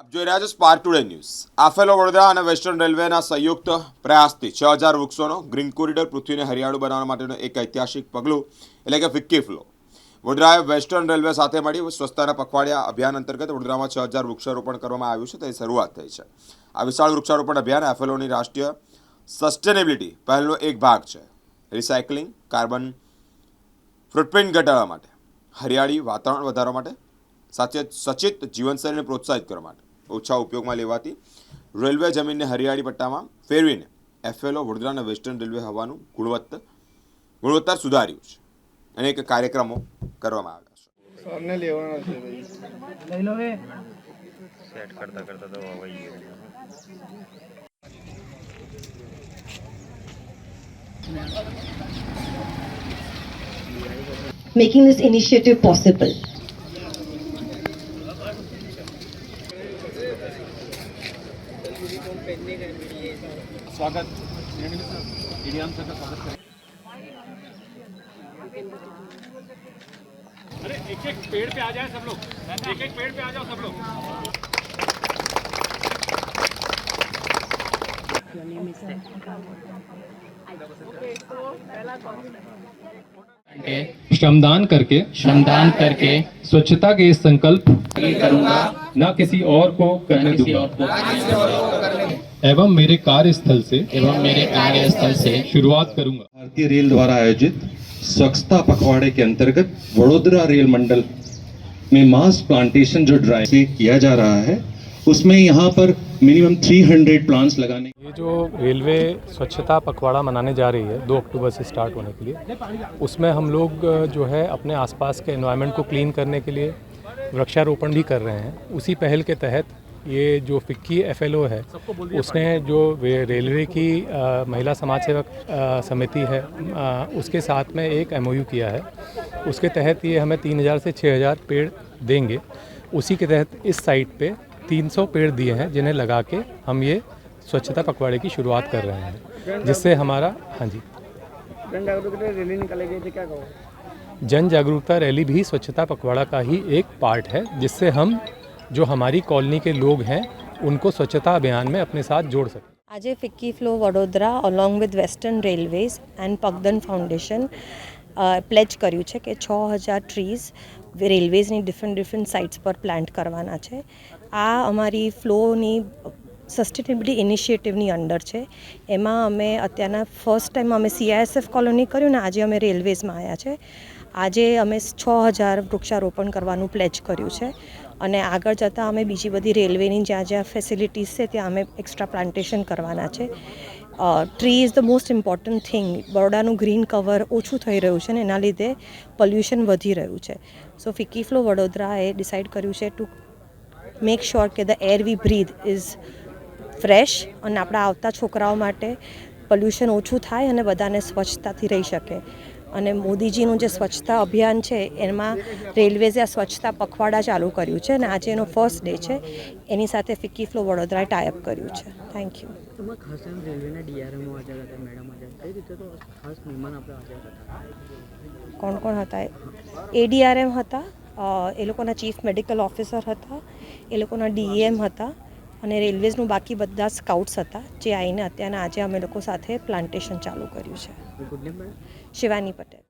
આપ જોઈ રહ્યા છો સ્પાર્ક ટુડે ન્યૂઝ આફેલો, વડોદરા અને વેસ્ટર્ન રેલવેના સંયુક્ત પ્રયાસથી છ હજાર વૃક્ષોનો ગ્રીન કોરિડોર પૃથ્વીને હરિયાળું બનાવવા માટેનું એક ઐતિહાસિક પગલું, એટલે કે ફિક્કી ફ્લો. વડોદરાએ વેસ્ટર્ન રેલવે સાથે મળી સ્વચ્છતાના પખવાડિયા અભિયાન અંતર્ગત વડોદરામાં છ હજાર વૃક્ષારોપણ કરવામાં આવ્યું છે તેની શરૂઆત થઈ છે. આ વિશાળ વૃક્ષારોપણ અભિયાન એફેલોની રાષ્ટ્રીય સસ્ટેનેબિલિટી પહેલનો એક ભાગ છે. રિસાયકલિંગ કાર્બન ફૂટપ્રિન્ટ ઘટાડવા માટે, હરિયાળી વાતાવરણ વધારવા માટે, સાથે સચેત જીવનશૈલીને પ્રોત્સાહિત કરવા માટે. ઓછા ઉપયોગમાં લેવાતી રેલવે જમીનને હરિયાળી પટ્ટામાં ફેરવીને એફએલઓ વડોદરા અને વેસ્ટર્ન રેલવે હવાનું ગુણવત્તા ગુણવત્તા સુધાર્યું છે. અનેક કાર્યક્રમો કરવામાં આવ્યા છે. સરને લેવાનો છે ભાઈ. લઈ લો સેટ કરતા કરતા તો ગયો making this initiative possible. एक एक पेड़ पे आ जाए सब लोग। एक एक पेड़ पे आ जाओ सब लोग। श्रमदान करके श्रमदान करके स्वच्छता के संकल्प करूँगा। न किसी और को करने दूँगा। एवं मेरे कार्यस्थल से एवं मेरे कार्यस्थल से शुरुआत करूँगा। भारतीय रेल द्वारा आयोजित स्वच्छता पखवाड़े के अंतर्गत वडोदरा रेल मंडल में मास प्लांटेशन जो ड्राइव से किया जा रहा है उसमें यहाँ पर मिनिमम 300 प्लांट्स लगाने ये जो रेलवे स्वच्छता पखवाड़ा मनाने जा रही है दो अक्टूबर से स्टार्ट होने के लिए उसमें हम लोग जो है अपने आसपास के एनवायरनमेंट को क्लीन करने के लिए वृक्षारोपण भी कर रहे हैं। उसी पहल के तहत ये जो फिक्की एफएलओ है उसने जो रेलवे की अ, महिला समाज सेवक समिति है अ, उसके साथ में एक एमओयू किया है। उसके तहत ये हमें तीन हज़ार से छः हज़ार पेड़ देंगे। उसी के तहत इस साइट पे 300 पेड़ दिए हैं जिन्हें लगा के हम ये स्वच्छता पखवाड़े की शुरुआत कर रहे हैं जिससे हमारा हाँ जी। रैली निकाली गई थी क्या कहो जन जागरूकता रैली भी स्वच्छता पखवाड़ा का ही एक पार्ट है जिससे हम जो हमारी कॉलोनी के लोग हैं उनको स्वच्छता अभियान में अपने साथ जोड़ सकें આજે FICCI FLO Vadodara along with western railways and Pagdan foundation pledge કર્યું છે કે છ હજાર ટ્રીઝ રેલવેઝની ડિફરન્ટ ડિફરન્ટ સાઇટ્સ પર પ્લાન્ટ કરવાના છે આ અમારી ફ્લોની સસ્ટેનેબિલિટી ઇનિશિયેટિવની અંડર છે એમાં અમે અત્યારના ફર્સ્ટ ટાઈમ અમે સીઆઈએસએફ કોલોની કર્યું ને આજે અમે રેલવેઝમાં આવ્યા છે આજે અમે છ હજાર વૃક્ષારોપણ કરવાનું પ્લેજ કર્યું છે. અને આગળ જતાં અમે બીજી બધી રેલવેની જ્યાં જ્યાં ફેસિલિટીઝ છે, ત્યાં અમે એક્સ્ટ્રા પ્લાન્ટેશન કરવાના છે. Tree is the most important thing બરોડાનું green cover ઓછું થઈ રહ્યું છે ને એના લીધે પોલ્યુશન વધી રહ્યું છે. સો ફિકી ફ્લો વડોદરાએ ડિસાઇડ કર્યું છે ટુ મેક શ્યોર કે the air we breathe is fresh અને આપણા આવતા છોકરાઓ માટે પોલ્યુશન ઓછું થાય અને બધાને સ્વચ્છતાથી રહી શકે. અને મોદીજીનું જે સ્વચ્છતા અભિયાન છે એમાં રેલવેઝે આ સ્વચ્છતા પખવાડા ચાલુ કર્યું છે અને આજે એનો ફર્સ્ટ ડે છે. એની સાથે ફિક્કી ફ્લો વડોદરાએ ટાઈઅપ કર્યું છે. થેન્ક યુ કોણ કોણ હતા? એડીઆરએમ હતા એ લોકોના ચીફ મેડિકલ ઓફિસર હતા એ લોકોના ડીએમ હતા અને રેલવેઝનું બાકી બધા સ્કાઉટ્સ હતા જે આવીને અત્યારના આજે અમે લોકો સાથે પ્લાન્ટેશન ચાલુ કર્યું છે. શિવાની પટેલ.